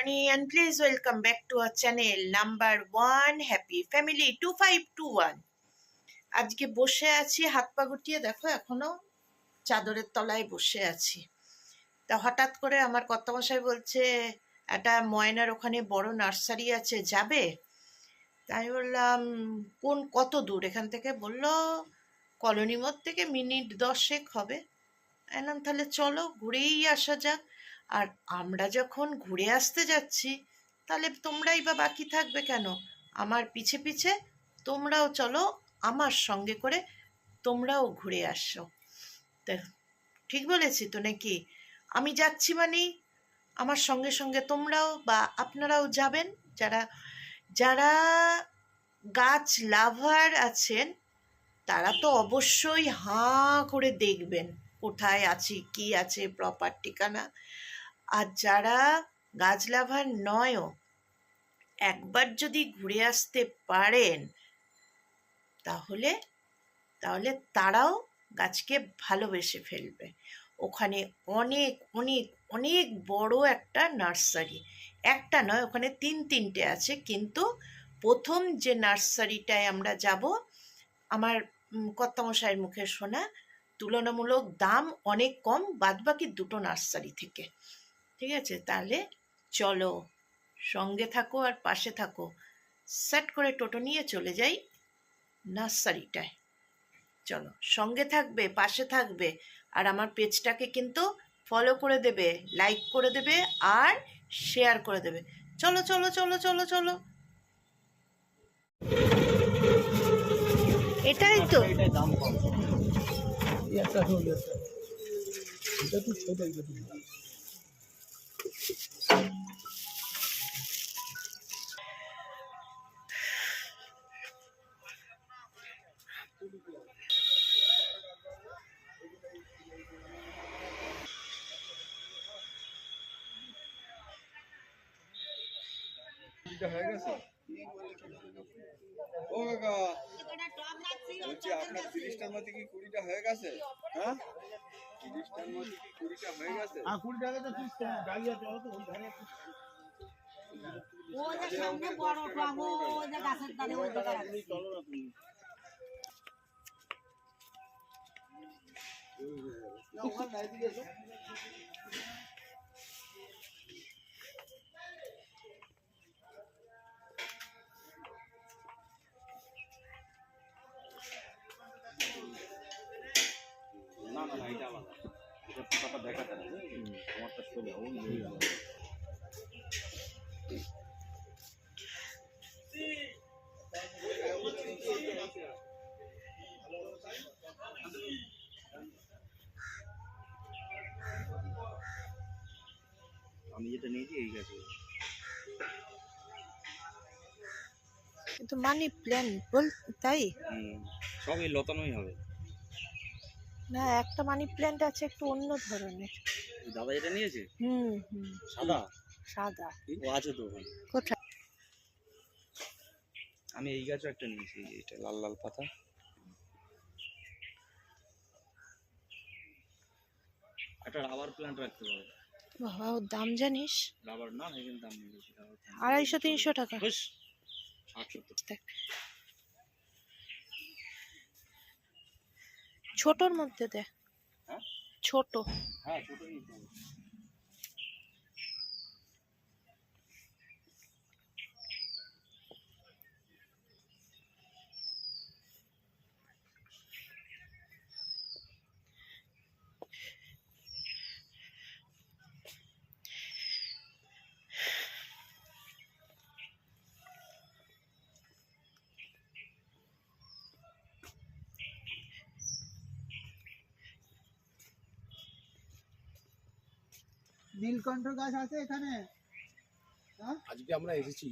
honey, and please welcome back to our channel number one happy family 2521. আজকে বসে আছি হাত পা গুটিয়ে দেখো এখনও চাদরের তলায় বসে আছি। তা হঠাৎ করে আমার কর্তামশাই বলছে একটা ময়নার ওখানে বড় নার্সারি আছে যাবে? তাই বললাম কোন কত দূর? এখান থেকে বলল কলোনি মোড় থেকে মিনিট দশেক হবে। এলাম তাহলে চলো ঘুরেই আসা যাক। আর আমরা যখন ঘুরে আসতে যাচ্ছি, তাহলে তোমরাই বা বাকি থাকবে কেন? আমার পিছে পিছে তোমরাও চলো আমার সঙ্গে করে তোমরাও ঘুরে আসো। ঠিক বলেছি তো নাকি? আমি যাচ্ছি মানে আমার সঙ্গে সঙ্গে তোমরাও বা আপনারাও যাবেন। যারা যারা গাছ লাভার আছেন, তারা তো অবশ্যই হাঁ করে দেখবেন কোথায় আছি, কি আছে প্রপার ঠিকানা আর যারা গাছ লাভার নয়ও, একবার যদি ঘুরে আসতে পারেন, তাহলে তাহলে তারাও গাছকে ভালোবেসে ফেলবে। ওখানে অনেক অনেক অনেক বড় একটা নার্সারি। একটা নয়, ওখানে তিন, তিনটে আছে, কিন্তু প্রথম যে নার্সারিটায় আমরা যাব, আমার কর্তামশাইয়ের মুখে শোনা, তুলনামূলক দাম অনেক কম, বাদবাকি দুটো নার্সারি থেকে। ঠিক আছে? তাহলে চলো, সঙ্গে থাকো আর পাশে থাকো। সেট করে টোটো নিয়ে চলে যাই নার্সারিটায়। চলো, সঙ্গে থাকবে, পাশে থাকবে আর আমার পেজটাকে কিন্তু ফলো করে দেবে লাইক করে দেবে আর শেয়ার করে দেবে। চলো চলো চলো চলো চলো। এটাই তো। দাম তো তো। কুড়িটা হয়ে গেছে ও কাকা বলছি আপনার তিরিশটার মধ্যে কি কুড়িটা হয়ে গেছে হ্যাঁ তিরিশটার মধ্যে কি কুড়িটা হয়ে গেছে আর কুড়ি টাকা তো গাড়ি আছে অত ওই ধারে ওই যে সামনে বড় টব ওই যে গাছের তলে ওই জায়গায় রাখছি। চলো না তুমি না ওখানে নাই দিকে আমি যেটা নিয়েছি এই কিন্তু মানি প্ল্যান বল তাই? সবই লতানোই হবে। না একটা মানি প্ল্যান্ট আছে একটু অন্য ধরনের। দাদা যেটা নিয়েছে? হুম হুম। সাদা? সাদা। ও আছে তো ওখানে। কোথায়? আমি এই গাছও একটা নিয়েছি এটা লাল লাল পাতা। একটা রাবার প্ল্যান্ট রাখতে পারো বাবা ওর দাম জানিস? রাবার না এখানে দাম রাবার আড়াইশো তিনশো টাকা। দেখ। ছোটর মধ্যে দে। ছোটো। হ্যাঁ ছোট নিতে হবে নীলকণ্ঠ গাছ আছে এখানে। আজকে আমরা এসেছি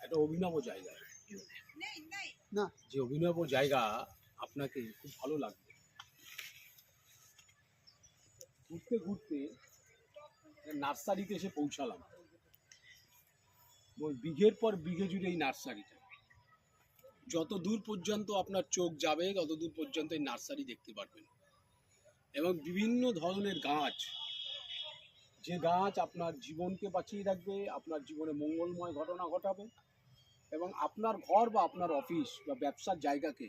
একটা অভিনব জায়গায়। না। যে অভিনব জায়গা আপনাকে খুব ভালো লাগবে। ঘুরতে ঘুরতে নার্সারিতে এসে পৌঁছালাম। বিঘের পর বিঘে জুড়ে এই নার্সারিটা। যত দূর পর্যন্ত আপনার চোখ যাবে তত দূর পর্যন্ত এই নার্সারি দেখতে পারবেন। এবং বিভিন্ন ধরনের গাছ যে গাছ আপনার জীবনকে বাঁচিয়ে রাখবে, আপনার জীবনে মঙ্গলময় ঘটনা ঘটাবে এবং আপনার ঘর বা আপনার অফিস বা ব্যবসার জায়গাকে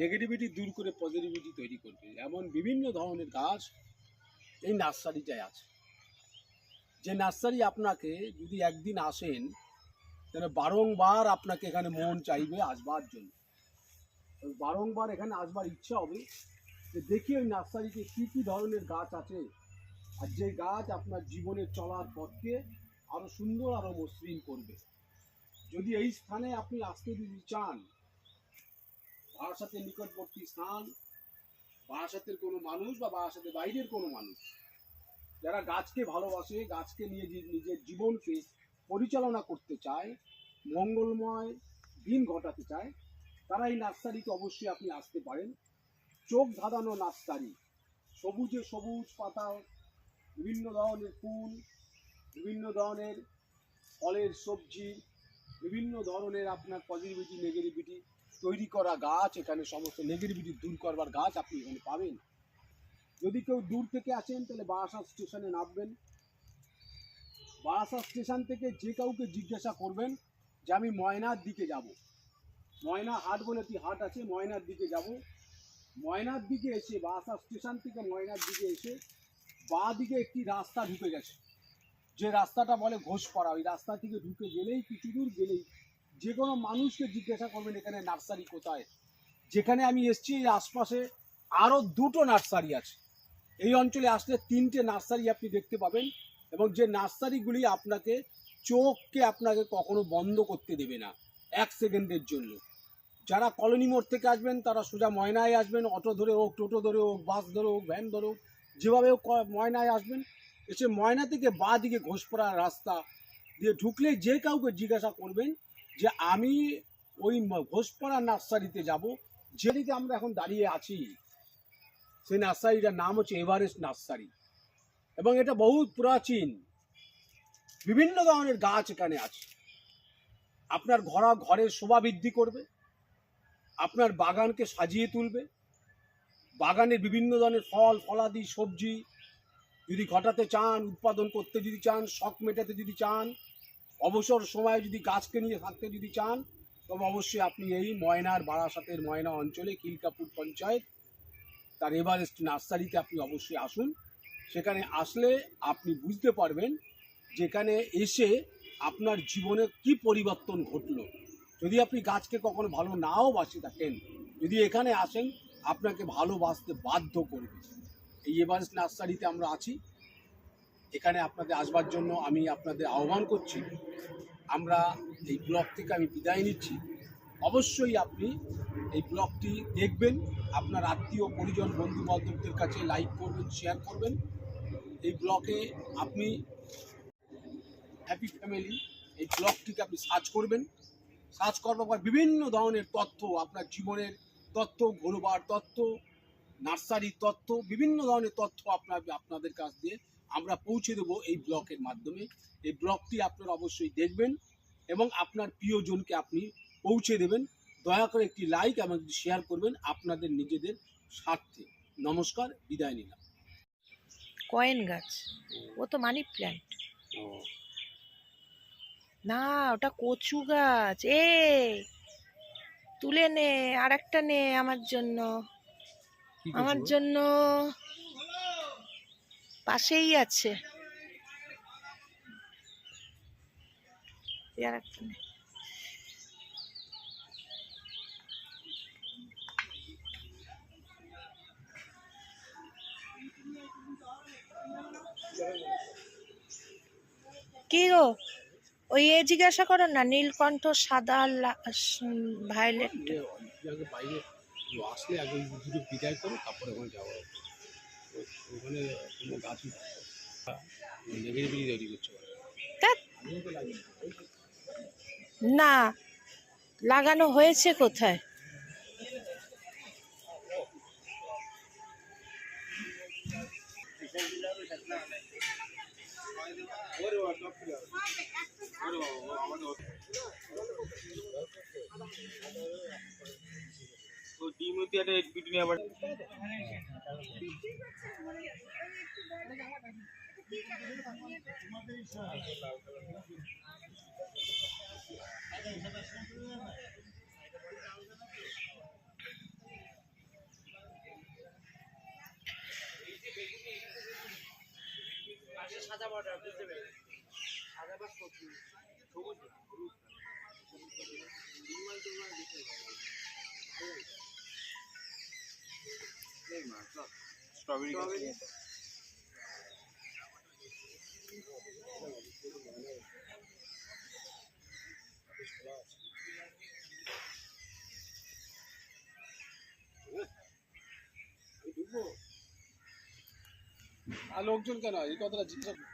নেগেটিভিটি দূর করে পজিটিভিটি তৈরি করবে। এমন বিভিন্ন ধরনের গাছ এই নার্সারিটায় আছে। যে নার্সারি আপনাকে যদি একদিন আসেন তাহলে বারংবার আপনাকে এখানে মন চাইবে আসবার জন্য। বারংবার এখানে আসবার ইচ্ছা হবে যে দেখি ওই নার্সারিতে কী কী ধরনের গাছ আছে। আর যে গাছ আপনার জীবনে চলার পথকে আরও সুন্দর আরও মসৃণ করবে। যদি এই স্থানে আপনি আসতে যদি চান, বারাসাতের নিকটবর্তী স্থান, বারাসাতের কোনো মানুষ বা বারাসাতের বাইরের কোনো মানুষ, যারা গাছকে ভালোবাসে, গাছকে নিয়ে নিজের জীবনকে পরিচালনা করতে চায়, মঙ্গলময় দিন ঘটাতে চায় তারা এই নার্সারিতে অবশ্যই আপনি আসতে পারেন। চোখ ধাঁধানো নার্সারি, সবুজে সবুজ পাতা বিভিন্ন ধরনের ফুল, বিভিন্ন ধরনের ফলের সবজি, বিভিন্ন ধরনের আপনার পজিটিভিটি নেগেটিভিটি তৈরি করা গাছ, এখানে সমস্ত নেগেটিভিটি দূর করবার গাছ আপনি এখানে পাবেন। যদি কেউ দূর থেকে আসেন, তাহলে বারাসাত স্টেশনে নামবেন। বারাসাত স্টেশন থেকে যে কাউকে জিজ্ঞাসা করবেন যে, আমি ময়নার দিকে যাব। ময়না হাট বলে একটি হাট আছে, ময়নার দিকে যাব। ময়নার দিকে এসে বারাসাত স্টেশন থেকে ময়নার দিকে এসে বাঁ দিকে একটি রাস্তা ঢুকে গেছে। যে রাস্তাটা বলে ঘোষ ঘোষপাড়া, ওই রাস্তা থেকে ঢুকে গেলেই কিছু দূর গেলেই যে কোনো মানুষকে জিজ্ঞাসা করবেন এখানে নার্সারি কোথায়। যেখানে আমি এসেছি, এই আশপাশে আরও দুটো নার্সারি আছে। এই অঞ্চলে আসলে তিনটে নার্সারি আপনি দেখতে পাবেন এবং যে নার্সারিগুলি আপনাকে চোখকে আপনাকে কখনো বন্ধ করতে দেবে না, এক সেকেন্ডের জন্য। যারা কলোনি মোড় থেকে আসবেন, তারা সোজা ময়নায় আসবেন, অটো ধরে হোক, টোটো ধরে হোক, বাস ধরে হোক, ভ্যান ধরে হোক যেভাবে ময়নায় আসবেন, এসে ময়না থেকে বাঁ দিকে ঘোষপাড়া রাস্তা দিয়ে ঢুকলে যে কাউকে জিজ্ঞাসা করবেন যে আমি ওই ঘোষপাড়া নার্সারিতে যাব যেটিতে আমরা এখন দাঁড়িয়ে আছি সেই নার্সারিটার নাম হচ্ছে এভারেস্ট নার্সারি। এবং এটা বহুত প্রাচীন। বিভিন্ন ধরনের গাছ এখানে আছে। আপনার ঘরা ঘরের শোভা বৃদ্ধি করবে, আপনার বাগানকে সাজিয়ে তুলবে বাগানের বিভিন্ন ধরনের ফল, ফলাদি, সবজি যদি ঘটাতে চান, উৎপাদন করতে যদি চান, শখ মেটাতে যদি চান, অবসর সময়ে যদি গাছকে নিয়ে থাকতে যদি চান, তবে অবশ্যই আপনি এই ময়নার বারাসাতের ময়না অঞ্চলে কিলকাপুর পঞ্চায়েত, তার এভারেস্ট নার্সারিতে আপনি অবশ্যই আসুন। সেখানে আসলে আপনি বুঝতে পারবেন যেখানে এসে আপনার জীবনে কি পরিবর্তন ঘটলো। যদি আপনি গাছকে কখনো ভালো নাও বাসে থাকেন, যদি এখানে আসেন আপনাকে ভালোবাসতে বাধ্য করবে। এই এভারেস্ট নার্সারিতে আমরা আছি। এখানে আপনাদের আসবার জন্য আমি আপনাদের আহ্বান করছি। আমরা এই ব্লগ থেকে আমি বিদায় নিচ্ছি। অবশ্যই আপনি এই ব্লগটি দেখবেন। আপনার আত্মীয়, পরিজন বন্ধু বান্ধবদের কাছে লাইক করবেন, শেয়ার করবেন। এই ব্লগে আপনি হ্যাপি ফ্যামিলি, এই ব্লগটিকে আপনি সার্চ করবেন। সার্চ করবার পর বিভিন্ন ধরনের তথ্য আপনার জীবনের তথ্য ঘোরবার তথ্য নার্সারির তথ্য বিভিন্ন ধরনের তথ্য আপনার আপনাদের কাছ দিয়ে আমরা পৌঁছে দেবো এই ব্লকের মাধ্যমে। এই ব্লগটি আপনারা অবশ্যই দেখবেন এবং আপনার প্রিয়জনকে আপনি পৌঁছে দেবেন। দয়া করে একটি লাইক এবং শেয়ার করবেন আপনাদের নিজেদের স্বার্থে। নমস্কার বিদায় নিলাম। কয়েন গাছ। ও তো মানি প্ল্যান্ট। না ওটা কচু গাছ। এ তুলে নে আর একটা নে আমার জন্য। আমার জন্য পাশেই আছে। আর একটা নে। কি গো? ওই এ জিজ্ঞাসা করেন না নীলকণ্ঠ সাদা ভায়োলেট না লাগানো হয়েছে কোথায়? ডিম হতে একটা বিটুনি আবার তোমাদের ওরা। ধ্যাৎ। আমিও তো লাগিয়ে না লাগানো হয়েছে কোথায় স্ট্রবেরি আর লোকজন কেন? এই কথাটা জিজ্ঞাসা।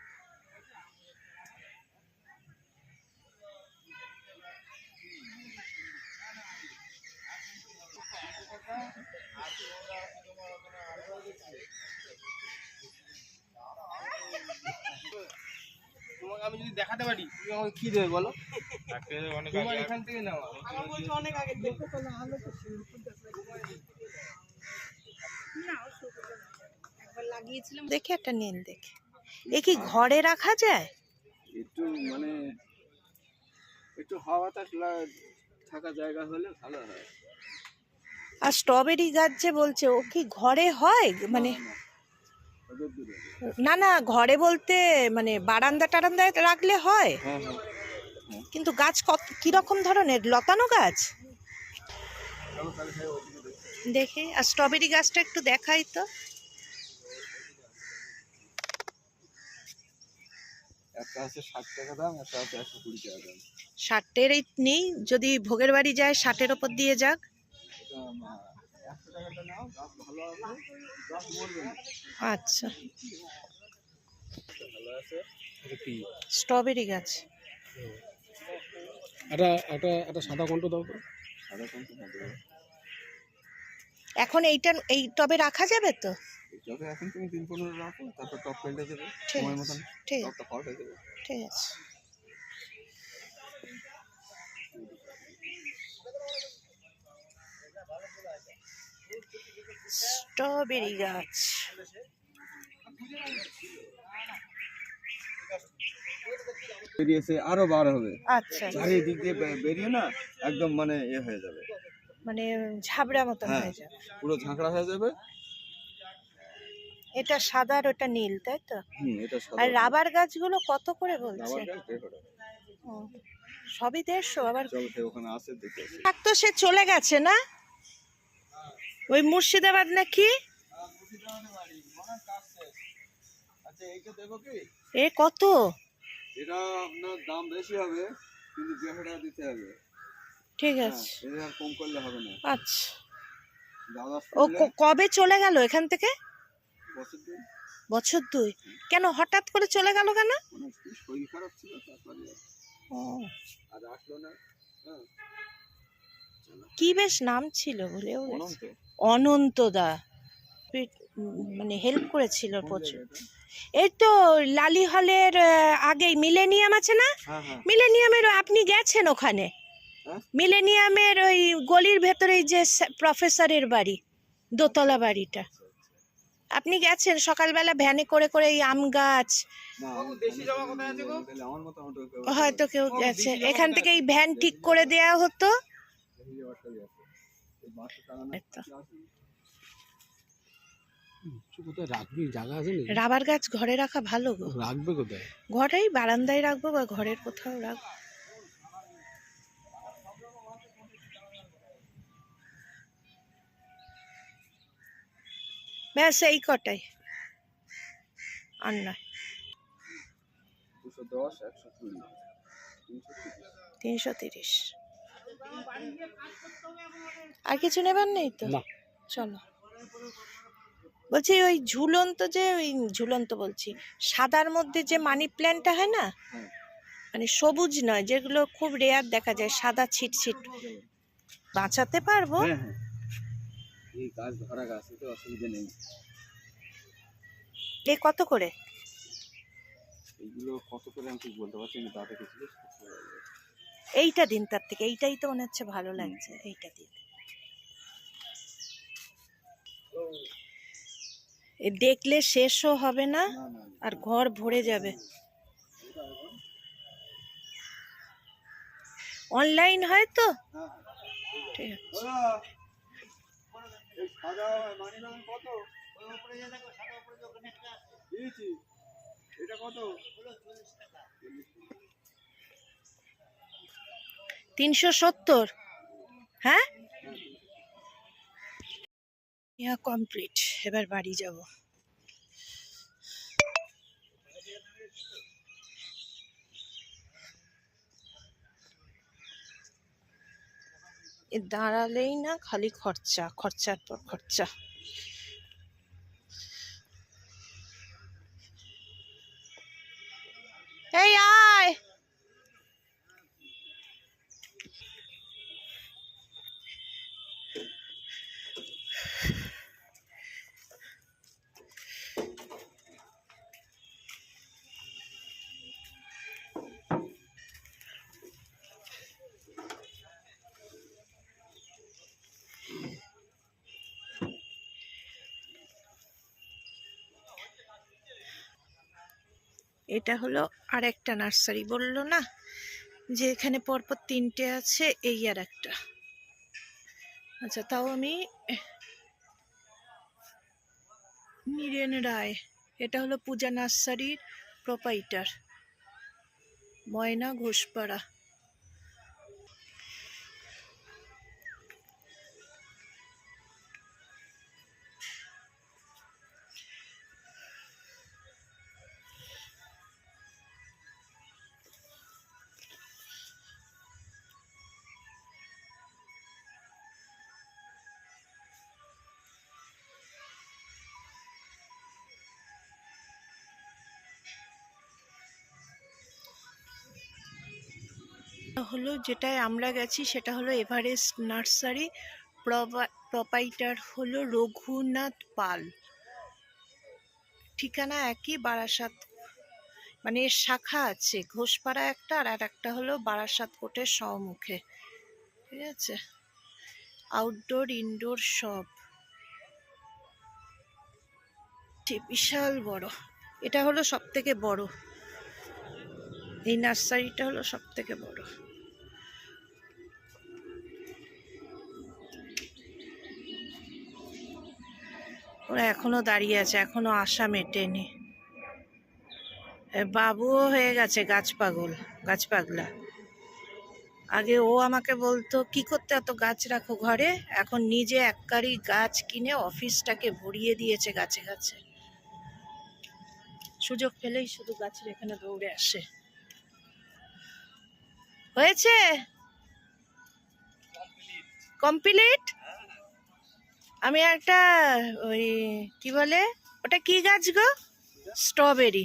তোমাকে আমি যদি দেখাতে পারি তুমি আমাকে কি দেবে বলো? তোমার এখান থেকে নেওয়া দেখে একটা নীল দেখে। এ কি ঘরে রাখা যায়? একটু মানে একটু হাওয়া বাতাস থাকা জায়গা হলে ভালো হয়। আর স্ট্রবেরি গাছ যে বলছে ও কি ঘরে হয়? মানে না না ঘরে বলতে মানে বারান্দা টারান্দায় রাখলে হয়। হ্যাঁ হ্যাঁ কিন্তু গাছ কত কীরকম ধরনের? লতানো গাছ? দেখে। আর স্ট্রবেরি গাছটা একটু দেখাই তো। একটা আছে ষাট টাকা দাম একটা আছে একশো কুড়ি টাকা দাম। ষাটের এই নেই যদি ভোগের বাড়ি যায় ষাটের ওপর দিয়ে যাক। আচ্ছা। স্ট্রবেরি গাছ। একটা একটা একটা সাদা কণ্ঠ দাও তো। সাদা কম এখন এইটা এই টবে রাখা যাবে তো? যবে এখন তুমি দিন পনেরো রাখো তারপর টপ পেল্টে দেবে সময় মতন ঠিক। আছে টপটা পাল্টে দেবে ঠিক আছে। স্ট্রবেরি গাছ। বেরিয়েছে আরও বার হবে। আচ্ছা। চারিদিক দিয়ে বেরিয়ে না একদম মানে এ হয়ে যাবে। মানে ঝাবড়া মতো হ্যাঁ। হয়ে যাবে। পুরো ঝাঁকড়া হয়ে যাবে। এটা সাদা আর ওটা নীল তাই তো? আর রাবার গাছগুলো কত করে বলছে সবই দেড়শো আবার। থাক তো সে চলে গেছে না? ওই মুর্শিদাবাদ নাকি? এ কত? এটা আপনার দাম বেশি হবে কিন্তু দেড়শো টাকা দিতে হবে। ঠিক হ্যাঁ আছে। কম করলে হবে না। আচ্ছা। ও কবে চলে গেল এখান থেকে? বছর দুই। কেন? হঠাৎ করে চলে গেল কেন? মানে কি শরীর খারাপ ছিল? ও, আর আসলো না। হ্যাঁ। কি বেশ নাম ছিল ভুলেও অনন্ত। অনন্তদা মানে হেল্প করেছিল প্রচুর। এই তো লালি হলের আগেই মিলেনিয়াম আছে না? হ্যাঁ হ্যাঁ। মিলেনিয়ামের আপনি গেছেন ওখানে? মিলেনিয়ামের ওই গলির ভেতরে যে প্রফেসরের বাড়ি দোতলা বাড়িটা। আপনি গেছেন সকালবেলা ভ্যানে করে করে এই আম গাছ। হয়তো কেউ গেছে। এখান থেকে এই ভ্যান ঠিক করে দেয়া হতো। রাবার গাছ ঘরে রাখা ভালো গো। রাখবে কোথায়? ঘরেই বারান্দায় রাখব বা ঘরের কোথাও রাখব। ব্যাস এই কটাই। আর নয়। তিনশো তিরিশ। আর কিছু নেবার নেই তো? না। চলো। বলছি ওই ঝুলন্ত যে ওই ঝুলন্ত বলছি সাদার মধ্যে যে মানি প্ল্যান্টটা হয় না? হ্যাঁ। মানে সবুজ নয় যেগুলো খুব রেয়ার দেখা যায় সাদা ছিট ছিট। বাঁচাতে পারব? হ্যাঁ হ্যাঁ। এই গাছ ধরা গাছ এতে অসুবিধা নেই। এ কত করে? এইগুলো কত করে আমি ঠিক বলতে পারছি না দাদা কিছু এইটা দিন তার থেকে এইটাই তো মনে হচ্ছে ভালো লাগছে এইটা দিন। দেখলে শেষও হবে না আর ঘর ভরে যাবে। অনলাইন হয় তো? হ্যাঁ ঠিক আছে। সাদা মানি ব্যাগ কত? দিয়েছি। এটা কত? তিনশো সত্তর। হ্যাঁ? ইয়া কমপ্লিট এবার বাড়ি যাব। দাঁড়ালেই না খালি খরচা খরচার পর খরচা। এই এটা হলো আরেকটা নার্সারি। বলল, না, যে এখানে পরপর তিনটে আছে, এই আর একটা। আচ্ছা তাও আমি নীরেন রায়, এটা হলো পূজা নার্সারির প্রোপাইটার ময়না ঘোষপাড়া। হলো যেটায় আমরা গেছি সেটা হলো এভারেস্ট নার্সারি প্রপাইটার হলো রঘুনাথ পাল। ঠিকানা একই বারাসাত মানে এর শাখা আছে, ঘোষপাড়া একটা আর একটা হলো বারাসাত কোটের সম্মুখে ঠিক আছে? আউটডোর ইনডোর সব। বিশাল বড়। এটা হলো সব থেকে বড়। এই নার্সারিটা হলো সব থেকে বড়। ওরা এখনও দাঁড়িয়ে আছে, এখনও আশা মেটেনি। বাবুও হয়ে গেছে গাছ পাগল, গাছ পাগলা। আগে ও আমাকে বলতো, কি করতে এত গাছ রাখো ঘরে? এখন নিজে এককারি গাছ কিনে অফিসটাকে ভরিয়ে দিয়েছে গাছে গাছে। সুযোগ পেলেই শুধু গাছের এখানে দৌড়ে আসে। হয়েছে? কমপ্লিট? আমি একটা ওই কি বলে? ওটা কি গাছ গো? স্ট্রবেরি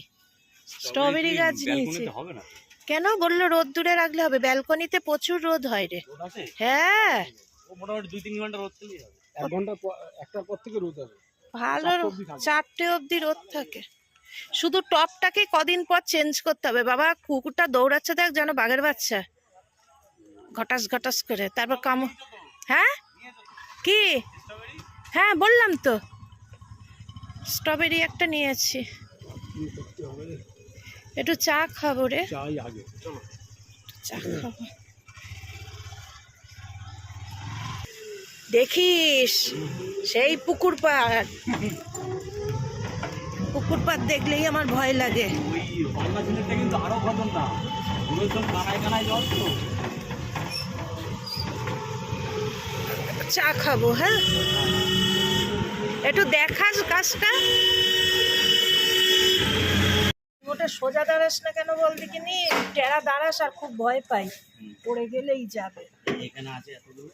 স্ট্রবেরি গাছ নিয়েছি। ব্যালকনিতে হবে না কেন? বলল রোদ দূরে রাখলে হবে। ব্যালকনিতে প্রচুর রোদ হয় রে। হ্যাঁ। ও মোটামুটি দুই তিন ঘণ্টা রোদ পেলেই হবে। এক ঘণ্টা একটার পর থেকে রোদ হবে। ভালো চারটে অবধি চারটে অবধি রোদ থাকে। শুধু টপটাকে কদিন পর চেঞ্জ করতে হবে। বাবা কুকুরটা দৌড়াচ্ছে দেখ যেন বাঘের বাচ্চা। ঘটাস ঘটাস করে। তারপর কাম হ্যাঁ? কি? হ্যাঁ বললাম তো। স্ট্রবেরি একটা নিয়েছি। একটু চা খাব রে। চা খাব। দেখিস সেই পুকুর পাড়। পুকুর পাড় দেখলেই আমার ভয় লাগে। কিন্তু আরও সব কানায় কানায় জল তো চা খাব হ্যাঁ? একটু দেখাস গাছটা ওটা সোজা দাঁড়াস না কেন বল দেখিনি? টেরা দাঁড়াস আর খুব ভয় পাই। পড়ে গেলেই যাবে। এখানে আছে এত দূর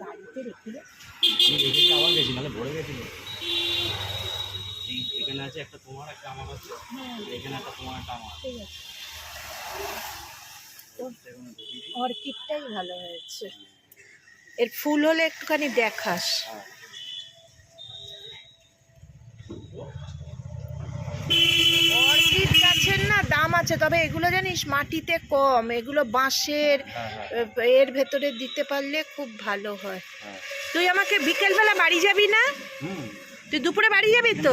গাড়িতে রেখে দে। আমি দেখেছি আবার গেছি নাহলে ভরে গেছিল। এখানে আছে একটা তোমার একটা আমার আছে। এখানে একটা তোমার একটা আমার। ঠিক আছে। অর্কিডটাই ভালো হয়েছে। এর ফুল হলে একটুখানি দেখাস। অর্কিড গাছের না দাম আছে তবে এগুলো জানিস মাটিতে কম এগুলো বাঁশের হ্যাঁ হ্যাঁ। এর ভেতরে দিতে পারলে খুব ভালো হয়। হ্যাঁ। তুই আমাকে বিকেলবেলা বাড়ি যাবি না? তুই দুপুরে বাড়ি যাবি তো?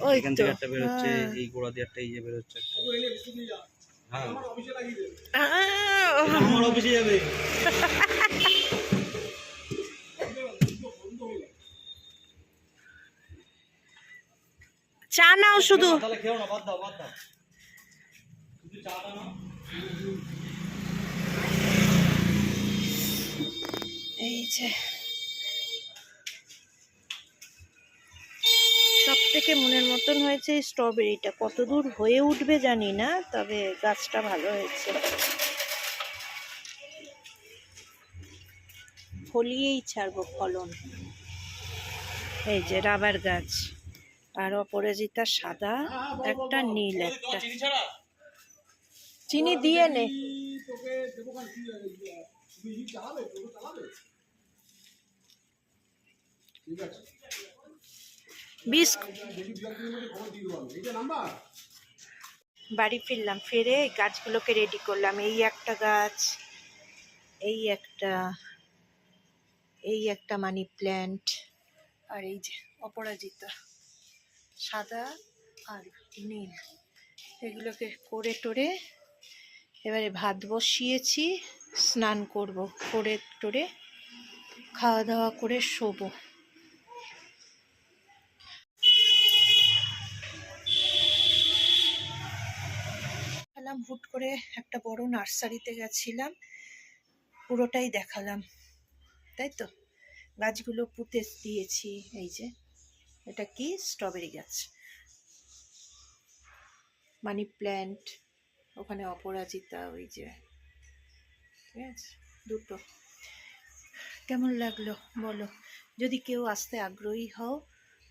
ওই তো। এই গোড়া দিয়ে একটা ইয়ে বেরোচ্ছে আমার অফিসে যাবে। চা নাও শুধু। এই যে। সব থেকে মনের মতন হয়েছে স্ট্রবেরিটা কত দূর হয়ে উঠবে জানি না, তবে গাছটা ভালো হয়েছে। ফলিয়েই ছাড়বো ফলন। এই যে রাবার গাছ, আর অপরাজিতা সাদা, একটা নীল, একটা। চিনি দিয়ে নে। ঠিক আছে বিষ দেখি দু একদিনের মধ্যে খবর দিয়ে দেবো আমি এইটা বাড়ি ফিরলাম, ফিরে গাছগুলোকে রেডি করলাম। এই একটা গাছ, এই একটা এই একটা মানি প্ল্যান্ট আর এই যে অপরাজিতা, সাদা আর নীল। এগুলোকে করে টোরে এবারে ভাত বসিয়েছি, স্নান করব, করে টোরে খাওয়া দাওয়া করে শোবো। গেলাম হুট করে একটা বড় নার্সারিতে গেছিলাম, পুরোটাই দেখালাম, তাই তো? গাছগুলো পুঁতে দিয়েছি, এই যে, এটা কি? স্ট্রবেরি গাছ। মানি প্ল্যান্ট, ওখানে অপরাজিতা, ওই যে, ঠিক আছে, দুটো। কেমন লাগল, বলো? যদি কেউ আসতে আগ্রহী হও,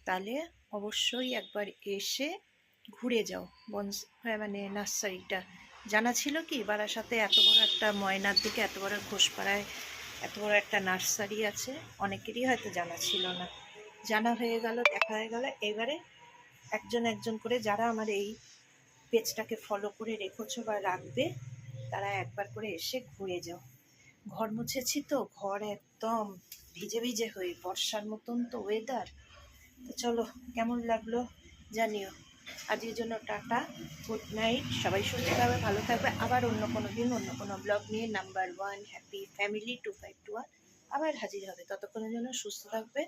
তাহলে অবশ্যই একবার এসে ঘুরে যাও। বনস হ্যাঁ, মানে নার্সারিটা। জানা ছিল কি বারাসাতে এত বড় একটা ময়নার দিকে এত বড় ঘোষপাড়ায় এত বড় একটা নার্সারি আছে অনেকেরই হয়তো জানা ছিল না। জানা হয়ে গেল দেখা হয়ে গেল এবারে একজন একজন করে যারা আমার এই পেজটাকে ফলো করে রেখেছো বা রাখবে তারা একবার করে এসে ঘুরে যাও। ঘর মুছেছি তো ঘর একদম ভিজে ভিজে হয়ে বর্ষার মতন তো ওয়েদার তো চলো কেমন লাগল জানিও। আজকের জন্য টাটা গুড নাইট সবাই সুস্থ থাকবে, ভালো থাকবে। আবার অন্য কোনো দিন, অন্য কোনো ব্লগ নিয়ে number one happy family two five two আবার হাজির হবে। ততক্ষণের জন্য সুস্থ থাকবে,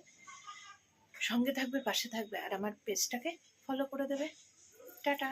সঙ্গে থাকবে, পাশে থাকবে, আর আমার পেজটাকে ফলো করে দেবে। টাটা।